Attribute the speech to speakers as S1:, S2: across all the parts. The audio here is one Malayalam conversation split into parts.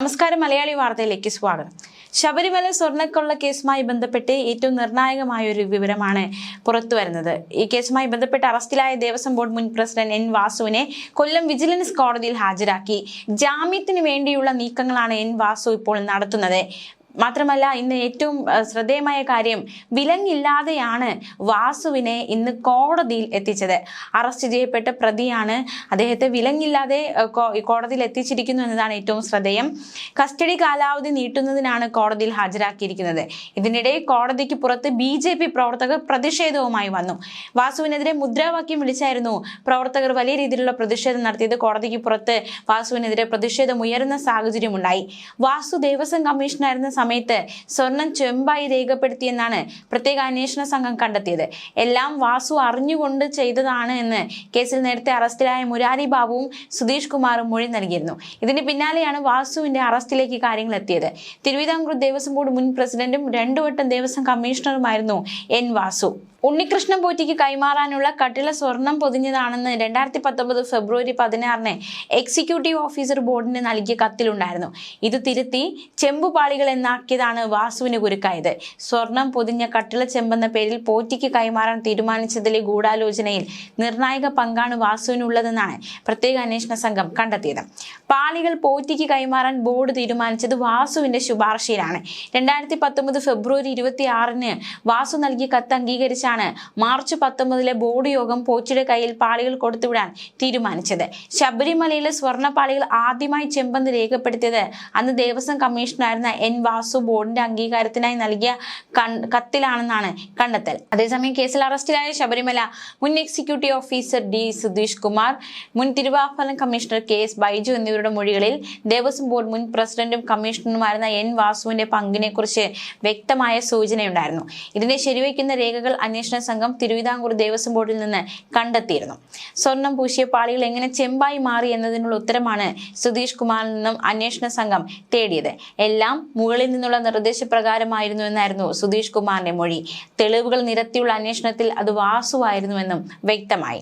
S1: നമസ്കാരം മലയാളി വാർത്തയിലേക്ക് സ്വാഗതം. ശബരിമല സ്വർണക്കൊള്ള കേസുമായി ബന്ധപ്പെട്ട് ഏറ്റവും നിർണായകമായ ഒരു വിവരമാണ് പുറത്തു വരുന്നത് ഈ കേസുമായി ബന്ധപ്പെട്ട് അറസ്റ്റിലായ ദേവസ്വം ബോർഡ് മുൻ പ്രസിഡന്റ് എൻ വാസുവിനെ കൊല്ലം വിജിലൻസ് കോടതിയിൽ ഹാജരാക്കി. ജാമ്യത്തിന് വേണ്ടിയുള്ള നീക്കങ്ങളാണ് എൻ വാസു ഇപ്പോൾ നടത്തുന്നത്. മാത്രമല്ല ഇന്ന് ഏറ്റവും ശ്രദ്ധേയമായ കാര്യം വിലങ്ങില്ലാതെയാണ് വാസുവിനെ ഇന്ന് കോടതിയിൽ എത്തിച്ചത്. അറസ്റ്റ് ചെയ്യപ്പെട്ട പ്രതിയാണ് അദ്ദേഹത്തെ വിലങ്ങില്ലാതെ കോടതിയിൽ എത്തിച്ചിരിക്കുന്നു എന്നതാണ് ഏറ്റവും ശ്രദ്ധേയം. കസ്റ്റഡി കാലാവധി നീട്ടുന്നതിനാണ് കോടതിയിൽ ഹാജരാക്കിയിരിക്കുന്നത്. ഇതിനിടെ കോടതിക്ക് പുറത്ത് ബി ജെ പി പ്രവർത്തകർ പ്രതിഷേധവുമായി വന്നു. വാസുവിനെതിരെ മുദ്രാവാക്യം വിളിച്ചായിരുന്നു പ്രവർത്തകർ വലിയ രീതിയിലുള്ള പ്രതിഷേധം നടത്തിയത്. കോടതിക്ക് പുറത്ത് വാസുവിനെതിരെ പ്രതിഷേധം ഉയരുന്ന സാഹചര്യമുണ്ടായി. വാസു ദേവസ്വം കമ്മീഷണറായിരുന്ന സമയത്ത് സ്വർണം ചെമ്പായി രേഖപ്പെടുത്തിയെന്നാണ് പ്രത്യേക അന്വേഷണ സംഘം കണ്ടെത്തിയത്. എല്ലാം വാസു അറിഞ്ഞുകൊണ്ട് ചെയ്തതാണ് എന്ന് കേസിൽ നേരത്തെ അറസ്റ്റിലായ മുരാരി ബാബുവും സുധീഷ് കുമാറും മൊഴി നൽകിയിരുന്നു. ഇതിന് പിന്നാലെയാണ് വാസുവിന്റെ അറസ്റ്റിലേക്ക് കാര്യങ്ങൾ എത്തിയത്. തിരുവിതാംകൂർ ദേവസ്വം ബോർഡ് മുൻ പ്രസിഡന്റും രണ്ടുവട്ടം ദേവസ്വം കമ്മീഷണറുമായിരുന്നു എൻ വാസു. ഉണ്ണികൃഷ്ണൻ പോറ്റിക്ക് കൈമാറാനുള്ള കട്ടിള സ്വർണം പൊതിഞ്ഞതാണെന്ന് രണ്ടായിരത്തി പത്തൊമ്പത് ഫെബ്രുവരി പതിനാറിന് എക്സിക്യൂട്ടീവ് ഓഫീസർ ബോർഡിന് നൽകിയ കത്തിലുണ്ടായിരുന്നു. ഇത് തിരുത്തി ചെമ്പുപാളികൾ എന്നാക്കിയതാണ് വാസുവിന് കുരുക്കായത്. സ്വർണം പൊതിഞ്ഞ കട്ടിള ചെമ്പെന്ന പേരിൽ പോറ്റിക്ക് കൈമാറാൻ തീരുമാനിച്ചതിലെ ഗൂഢാലോചനയിൽ നിർണായക പങ്കാണ് വാസുവിനുള്ളതെന്നാണ് പ്രത്യേക അന്വേഷണ സംഘം കണ്ടെത്തിയത്. പാളികൾ പോറ്റിക്ക് കൈമാറാൻ ബോർഡ് തീരുമാനിച്ചത് വാസുവിന്റെ ശുപാർശയിലാണ്. രണ്ടായിരത്തി പത്തൊമ്പത് ഫെബ്രുവരി ഇരുപത്തി ആറിന് വാസു നൽകിയ കത്ത് അംഗീകരിച്ചാണ് മാർച്ച് പത്തൊമ്പതിലെ ബോർഡ് യോഗം പോച്ചിയുടെ കയ്യിൽ പാളികൾ കൊടുത്തുവിടാൻ തീരുമാനിച്ചത്. ശബരിമലയിലെ സ്വർണ പാളികൾ ആദ്യമായി ചെമ്പെന്ന് രേഖപ്പെടുത്തിയത് അന്ന് ദേവസ്വം കമ്മീഷണറായിരുന്ന എൻ വാസു ബോർഡിന്റെ അംഗീകാരത്തിനായി നൽകിയ കത്തിലാണെന്നാണ് കണ്ടെത്തൽ. അതേസമയം കേസിൽ അറസ്റ്റിലായ ശബരിമല മുൻ executive officer D Sudheesh Kumar മുൻ തിരുവാഭരണം കമ്മീഷണർ കെ എസ് ബൈജു എന്നിവരുടെ മൊഴികളിൽ ദേവസ്വം ബോർഡ് മുൻ പ്രസിഡന്റും കമ്മീഷണറുമായിരുന്ന എൻ വാസുവിന്റെ പങ്കിനെ കുറിച്ച് വ്യക്തമായ സൂചനയുണ്ടായിരുന്നു. ഇതിനെ ശരിവയ്ക്കുന്ന രേഖകൾ അന്വേഷണ സംഘം തിരുവിതാംകൂർ ദേവസ്വം ബോർഡിൽ നിന്ന് കണ്ടെത്തിയിരുന്നു. സ്വർണം പൂശിയ പാളികൾ എങ്ങനെ ചെമ്പായി മാറി എന്നതിനുള്ള ഉത്തരമാണ് സുധീഷ് കുമാറിൽ നിന്നും അന്വേഷണ സംഘം തേടിയത്. എല്ലാം മുകളിൽ നിന്നുള്ള നിർദ്ദേശപ്രകാരമായിരുന്നു എന്നായിരുന്നു സുധീഷ് കുമാറിന്റെ മൊഴി. തെളിവുകൾ നിരത്തിയുള്ള അന്വേഷണത്തിൽ അത് വാസുവായിരുന്നുവെന്നും വ്യക്തമായി.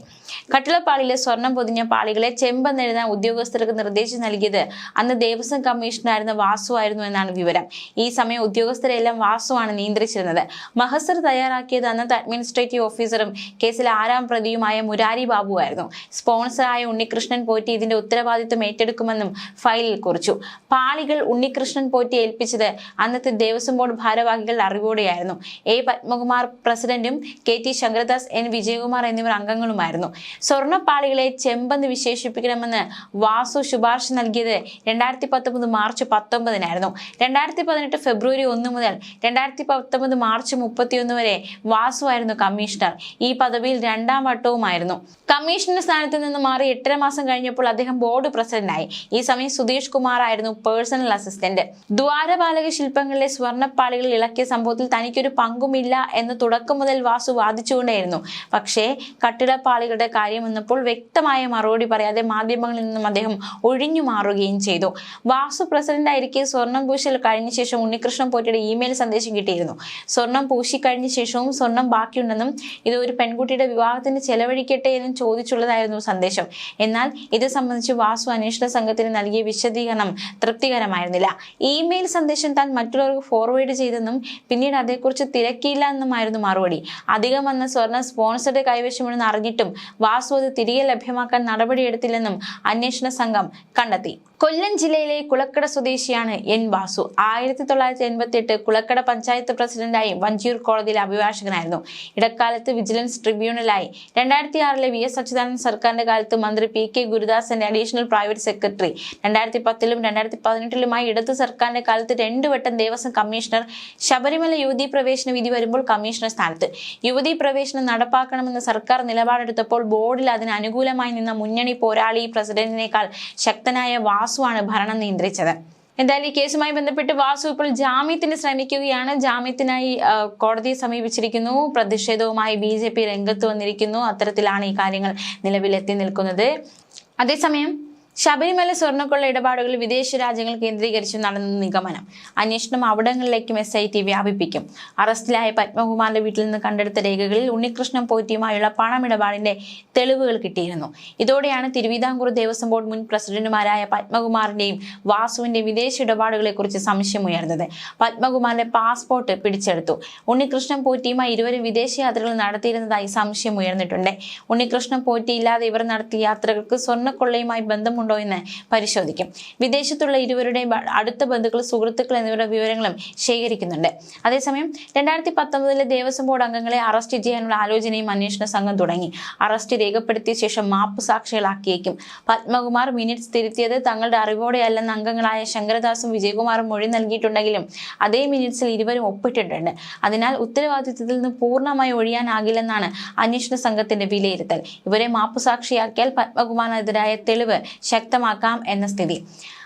S1: കട്ടിളപ്പാളിയിലെ സ്വർണം പൊതിഞ്ഞ പാളികളെ ചെമ്പെന്നെഴുതാൻ ഉദ്യോഗസ്ഥർക്ക് നിർദ്ദേശം നൽകിയത് അന്ന് ദേവസ്വം കമ്മീഷണറായിരുന്ന വാസു ആയിരുന്നു എന്നാണ് വിവരം. ഈ സമയം ഉദ്യോഗസ്ഥരെല്ലാം വാസുവാണ് നിയന്ത്രിച്ചിരുന്നത്. മഹസർ തയ്യാറാക്കിയത് അന്നത്തെ അഡ്മിനിസ്ട്രേറ്റീവ് ഓഫീസറും കേസിലെ ആറാം പ്രതിയുമായ മുരാരി ബാബു ആയിരുന്നു സ്പോൺസറായ ഉണ്ണികൃഷ്ണൻ പോറ്റി ഇതിന്റെ ഉത്തരവാദിത്വം ഏറ്റെടുക്കുമെന്നും ഫയലിൽ കുറിച്ചു. പാളികൾ ഉണ്ണികൃഷ്ണൻ പോറ്റി ഏൽപ്പിച്ചത് അന്നത്തെ ദേവസ്വം ബോർഡ് ഭാരവാഹികളുടെ അറിവോടെയായിരുന്നു. എ പത്മകുമാർ പ്രസിഡന്റും K T Sankaradas N Vijayakumar എന്നിവർ അംഗങ്ങളുമായിരുന്നു. സ്വർണപ്പാളികളെ ചെമ്പെന്ന് വിശേഷിപ്പിക്കണമെന്ന് വാസു ശുപാർശ നൽകിയത് രണ്ടായിരത്തി പത്തൊമ്പത് മാർച്ച് പത്തൊമ്പതിനായിരുന്നു. രണ്ടായിരത്തി പതിനെട്ട് ഫെബ്രുവരി ഒന്ന് മുതൽ രണ്ടായിരത്തി പത്തൊമ്പത് മാർച്ച് മുപ്പത്തിയൊന്ന് വരെ വാസു ആയിരുന്നു കമ്മീഷണർ. ഈ പദവിയിൽ രണ്ടാം വട്ടവുമായിരുന്നു. കമ്മീഷണർ സ്ഥാനത്ത് നിന്ന് മാറി എട്ടര മാസം കഴിഞ്ഞപ്പോൾ അദ്ദേഹം ബോർഡ് പ്രസിഡന്റായി. ഈ സമയം സുധീഷ് കുമാർ ആയിരുന്നു പേഴ്സണൽ അസിസ്റ്റന്റ്. ദ്വാരപാലക ശില്പങ്ങളിലെ സ്വർണപ്പാളികൾ ഇളക്കിയ സംഭവത്തിൽ തനിക്കൊരു പങ്കുമില്ല എന്ന് തുടക്കം മുതൽ വാസു വാദിച്ചുകൊണ്ടേയിരുന്നു. പക്ഷേ കട്ടിടപ്പാളികളുടെ കാര്യം വന്നപ്പോൾ വ്യക്തമായ മറുപടി പറയാതെ മാധ്യമങ്ങളിൽ നിന്നും അദ്ദേഹം ഒഴിഞ്ഞു മാറുകയും ചെയ്തു. വാസു പ്രസിഡന്റ് ആയിരിക്കെ സ്വർണം പൂശൽ കഴിഞ്ഞ ശേഷം ഉണ്ണികൃഷ്ണൻ പോറ്റിയുടെ ഇമെയിൽ സന്ദേശം കിട്ടിയിരുന്നു. സ്വർണം പൂശിക്കഴിഞ്ഞ ശേഷവും സ്വർണം ബാക്കിയുണ്ടെന്നും ഇത് ഒരു പെൺകുട്ടിയുടെ വിവാഹത്തിന് ചെലവഴിക്കട്ടെ എന്നും ചോദിച്ചുള്ളതായിരുന്നു സന്ദേശം. എന്നാൽ ഇത് സംബന്ധിച്ച് വാസു അന്വേഷണ സംഘത്തിന് നൽകിയ വിശദീകരണം തൃപ്തികരമായിരുന്നില്ല. ഇമെയിൽ സന്ദേശം താൻ മറ്റുള്ളവർക്ക് ഫോർവേഡ് ചെയ്തെന്നും പിന്നീട് അതേക്കുറിച്ച് തിരക്കിയില്ല എന്നുമായിരുന്നു മറുപടി. അധികം വന്ന സ്വർണ സ്പോൺസറുടെ കൈവശമെന്ന് അറിഞ്ഞിട്ടും വാസു അത് തിരികെ ലഭ്യമാക്കാൻ നടപടിയെടുത്തില്ലെന്നും അന്വേഷണ സംഘം കണ്ടെത്തി. കൊല്ലം ജില്ലയിലെ കുളക്കട സ്വദേശിയാണ് എൻ വാസു. ആയിരത്തി തൊള്ളായിരത്തി എൺപത്തി എട്ട് കുളക്കട പഞ്ചായത്ത് പ്രസിഡന്റായി വഞ്ചിയൂർ കോടതിയിലെ അഭിഭാഷകനായിരുന്നു. ഇടക്കാലത്ത് വിജിലൻസ് ട്രിബ്യൂണലായി. രണ്ടായിരത്തി ആറിലെ വി എസ് അച്യുതാനന്ദ സർക്കാരിന്റെ കാലത്ത് മന്ത്രി പി കെ ഗുരുദാസന്റെ അഡീഷണൽ പ്രൈവറ്റ് സെക്രട്ടറി. രണ്ടായിരത്തി പത്തിലും രണ്ടായിരത്തി പതിനെട്ടിലുമായി ഇടത് സർക്കാരിന്റെ കാലത്ത് രണ്ടു വട്ടം ദേവസ്വം കമ്മീഷണർ ശബരിമല യുവതി പ്രവേശന വിധി വരുമ്പോൾ കമ്മീഷണർ സ്ഥാനത്ത്. യുവതി പ്രവേശനം നടപ്പാക്കണമെന്ന് സർക്കാർ നിലപാടെടുത്തപ്പോൾ ബോർഡിൽ അതിന് അനുകൂലമായി നിന്ന മുന്നണി പോരാളി പ്രസിഡന്റിനേക്കാൾ ശക്തനായ വാസുവാണ് ഭരണം നിയന്ത്രിച്ചത്. എന്തായാലും ഈ കേസുമായി ബന്ധപ്പെട്ട് വാസു ഇപ്പോൾ ജാമ്യത്തിന് ശ്രമിക്കുകയാണ്. ജാമ്യത്തിനായി കോടതിയെ സമീപിച്ചിരിക്കുന്നു. പ്രതിഷേധവുമായി ബി രംഗത്ത് വന്നിരിക്കുന്നു. അത്തരത്തിലാണ് ഈ കാര്യങ്ങൾ നിലവിലെത്തി നിൽക്കുന്നത്. അതേസമയം ശബരിമല സ്വർണക്കൊള്ള ഇടപാടുകൾ വിദേശ രാജ്യങ്ങൾ കേന്ദ്രീകരിച്ച് നടന്ന നിഗമനം. അന്വേഷണം അവിടങ്ങളിലേക്കും എസ് ഐ ടി വ്യാപിപ്പിക്കും. അറസ്റ്റിലായ പത്മകുമാറിന്റെ വീട്ടിൽ നിന്ന് കണ്ടെടുത്ത രേഖകളിൽ ഉണ്ണികൃഷ്ണൻ പോറ്റിയുമായുള്ള പണമിടപാടിന്റെ തെളിവുകൾ കിട്ടിയിരുന്നു. ഇതോടെയാണ് തിരുവിതാംകൂർ ദേവസ്വം ബോർഡ് മുൻ പ്രസിഡന്റുമാരായ പത്മകുമാറിന്റെയും വാസുവിന്റെയും വിദേശ ഇടപാടുകളെക്കുറിച്ച് സംശയമുയർന്നത്. പത്മകുമാറിന്റെ പാസ്പോർട്ട് പിടിച്ചെടുത്തു. ഉണ്ണികൃഷ്ണൻ പോറ്റിയുമായി ഇരുവരും വിദേശയാത്രകൾ നടത്തിയിരുന്നതായി സംശയം ഉയർന്നിട്ടുണ്ട്. ഉണ്ണികൃഷ്ണൻ പോറ്റിയില്ലാതെ ഇവർ നടത്തിയ യാത്രകൾക്ക് സ്വർണക്കൊള്ളയുമായി ബന്ധമുണ്ടോ എന്ന് പരിശോധിക്കും. വിദേശത്തുള്ള ഇരുവരുടെയും അടുത്ത ബന്ധുക്കൾ സുഹൃത്തുക്കൾ എന്നിവരുടെ വിവരങ്ങളും ശേഖരിക്കുന്നുണ്ട്. അതേസമയം രണ്ടായിരത്തി പത്തൊമ്പതിലെ ദേവസ്വം ബോർഡ് അംഗങ്ങളെ അറസ്റ്റ് ചെയ്യാനുള്ള ആലോചനയും അന്വേഷണ സംഘം തുടങ്ങി. അറസ്റ്റ് രേഖപ്പെടുത്തിയ ശേഷം മാപ്പ് സാക്ഷികളാക്കിയേക്കും. പത്മകുമാർ മിനിറ്റ്സ് തിരുത്തിയത് തങ്ങളുടെ അറിവോടെയല്ലെന്ന് അംഗങ്ങളായ ശങ്കരദാസും വിജയകുമാറും മൊഴി നൽകിയിട്ടുണ്ടെങ്കിലും അതേ മിനിറ്റ്സിൽ ഇരുവരും ഒപ്പിട്ടിട്ടുണ്ട്. അതിനാൽ ഉത്തരവാദിത്വത്തിൽ നിന്ന് പൂർണമായി ഒഴിയാനാകില്ലെന്നാണ് അന്വേഷണ സംഘത്തിന്റെ വിലയിരുത്തൽ. ഇവരെ മാപ്പ് മാപ്പുസാക്ഷിയാക്കിയാൽ പത്മകുമാറിനെതിരായ തെളിവ് ശക്തമാക്കാം എന്ന സ്ഥിതി.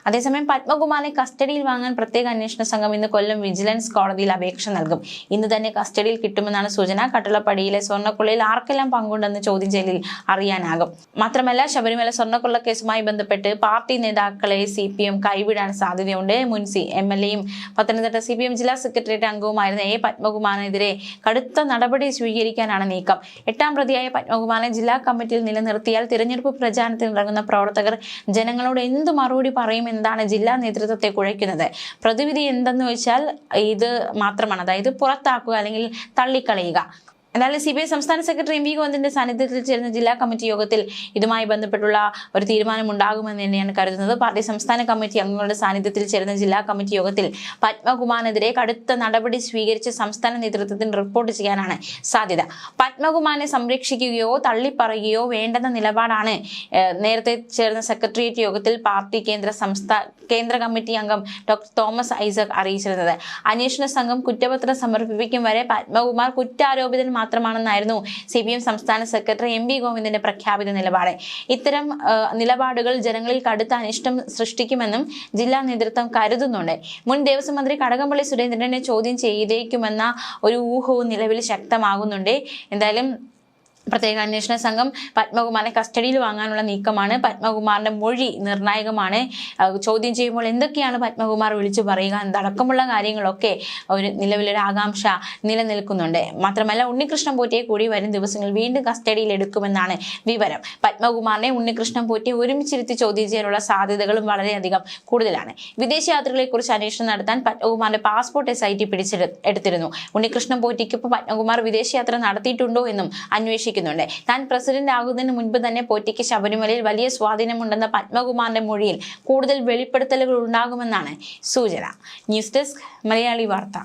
S1: അതേസമയം പത്മകുമാറിനെ കസ്റ്റഡിയിൽ വാങ്ങാൻ പ്രത്യേക അന്വേഷണ സംഘം ഇന്ന് കൊല്ലം വിജിലൻസ് കോടതിയിൽ അപേക്ഷ നൽകും. ഇന്ന് തന്നെ കസ്റ്റഡിയിൽ കിട്ടുമെന്നാണ് സൂചന. കട്ടളപ്പടിയിലെ സ്വർണക്കൊള്ളയിൽ ആർക്കെല്ലാം പങ്കുണ്ടെന്ന് ചോദ്യം ചെയ്യലിൽ അറിയാനാകും. മാത്രമല്ല ശബരിമല സ്വർണക്കൊള്ള കേസുമായി ബന്ധപ്പെട്ട് പാർട്ടി നേതാക്കളെ സി പി എം കൈവിടാൻ സാധ്യതയുണ്ട്. മുൻസി എം എൽ എയും പത്തനംതിട്ട സി പി എം ജില്ലാ സെക്രട്ടേറിയറ്റ് അംഗവുമായിരുന്ന എ പത്മകുമാറിനെതിരെ കടുത്ത നടപടി സ്വീകരിക്കാനാണ് നീക്കം. എട്ടാം പ്രതിയായ പത്മകുമാറിനെ ജില്ലാ കമ്മിറ്റിയിൽ നിലനിർത്തിയാൽ തിരഞ്ഞെടുപ്പ് പ്രചാരണത്തിൽ ഇറങ്ങുന്ന പ്രവർത്തകർ ജനങ്ങളോട് എന്ത് മറുപടി പറയും എന്താണ് ജില്ലാ നേതൃത്വത്തെ കുഴയ്ക്കുന്നത്? പ്രതിവിധി എന്തെന്ന് വെച്ചാൽ ഇത് മാത്രമാണ്. അതായത് പുറത്താക്കുക അല്ലെങ്കിൽ തള്ളിക്കളയുക. എന്നാലും സി ബി ഐ സംസ്ഥാന സെക്രട്ടറി എം വി ഗോവിന്ദന്റെ സാന്നിധ്യത്തിൽ ചേർന്ന ജില്ലാ കമ്മിറ്റി യോഗത്തിൽ ഇതുമായി ബന്ധപ്പെട്ടുള്ള ഒരു തീരുമാനം ഉണ്ടാകുമെന്ന് തന്നെയാണ് കരുതുന്നത്. പാർട്ടി സംസ്ഥാന കമ്മിറ്റി അംഗങ്ങളുടെ സാന്നിധ്യത്തിൽ ചേർന്ന ജില്ലാ കമ്മിറ്റി യോഗത്തിൽ പത്മകുമാറിനെതിരെ കടുത്ത നടപടി സ്വീകരിച്ച് സംസ്ഥാന നേതൃത്വത്തിന് റിപ്പോർട്ട് ചെയ്യാനാണ് സാധ്യത. പത്മകുമാറിനെ സംരക്ഷിക്കുകയോ തള്ളിപ്പറയുകയോ വേണ്ടെന്ന നിലപാടാണ് നേരത്തെ ചേർന്ന സെക്രട്ടേറിയറ്റ് യോഗത്തിൽ പാർട്ടി കേന്ദ്ര സംസ്ഥാന കേന്ദ്ര കമ്മിറ്റി അംഗം ഡോക്ടർ തോമസ് ഐസക് അറിയിച്ചിരുന്നത്. അന്വേഷണ സംഘം കുറ്റപത്രം സമർപ്പിക്കും വരെ പത്മകുമാർ കുറ്റാരോപിതൻ മാത്രമാണെന്നായിരുന്നു സി പി എം സംസ്ഥാന സെക്രട്ടറി എം വി ഗോവിന്ദന്റെ പ്രഖ്യാപിത നിലപാട്. ഇത്തരം നിലപാടുകൾ ജനങ്ങളിൽ കടുത്ത അനിഷ്ടം സൃഷ്ടിക്കുമെന്നും ജില്ലാ നേതൃത്വം കരുതുന്നുണ്ട്. മുൻ ദേവസ്വം മന്ത്രി കടകംപള്ളി സുരേന്ദ്രനെ ചോദ്യം ചെയ്തേക്കുമെന്ന ഒരു ഊഹവും നിലവിൽ ശക്തമാകുന്നുണ്ട്. എന്തായാലും പ്രത്യേക അന്വേഷണ സംഘം പത്മകുമാറിനെ കസ്റ്റഡിയിൽ വാങ്ങാനുള്ള നീക്കമാണ്. പത്മകുമാറിന്റെ മൊഴി നിർണായകമാണ്. ചോദ്യം ചെയ്യുമ്പോൾ എന്തൊക്കെയാണ് പത്മകുമാർ വിളിച്ചു പറയുക? എന്നതടക്കമുള്ള കാര്യങ്ങളൊക്കെ ഒരു നിലവിലൊരു ആകാംക്ഷ നിലനിൽക്കുന്നുണ്ട്. മാത്രമല്ല ഉണ്ണികൃഷ്ണൻ പോറ്റിയെ കൂടി വരും ദിവസങ്ങളിൽ വീണ്ടും കസ്റ്റഡിയിൽ എടുക്കുമെന്നാണ് വിവരം. പത്മകുമാറിനെ ഉണ്ണികൃഷ്ണൻ പോറ്റിയെ ഒരുമിച്ചിരുത്തി ചോദ്യം ചെയ്യാനുള്ള സാധ്യതകളും വളരെയധികം കൂടുതലാണ്. വിദേശയാത്രകളെ കുറിച്ച് അന്വേഷണം നടത്താൻ പത്മകുമാറിന്റെ പാസ്പോർട്ട് എസ് ഐ ടി പിടിച്ചെടു എടുത്തിരുന്നു. ഉണ്ണികൃഷ്ണൻ പോറ്റിക്കൊപ്പം പത്മകുമാർ വിദേശയാത്ര നടത്തിയിട്ടുണ്ടോ എന്നും അന്വേഷിക്കുന്നുണ്ട് താൻ പ്രസിഡന്റ് ആകുന്നതിന് മുൻപ് തന്നെ പോറ്റിക്ക് ശബരിമലയിൽ വലിയ സ്വാധീനമുണ്ടെന്ന പത്മകുമാറിന്റെ മൊഴിയിൽ കൂടുതൽ വെളിപ്പെടുത്തലുകൾ ഉണ്ടാകുമെന്നാണ് സൂചന. ന്യൂസ് ഡെസ്ക് മലയാളി വാർത്ത.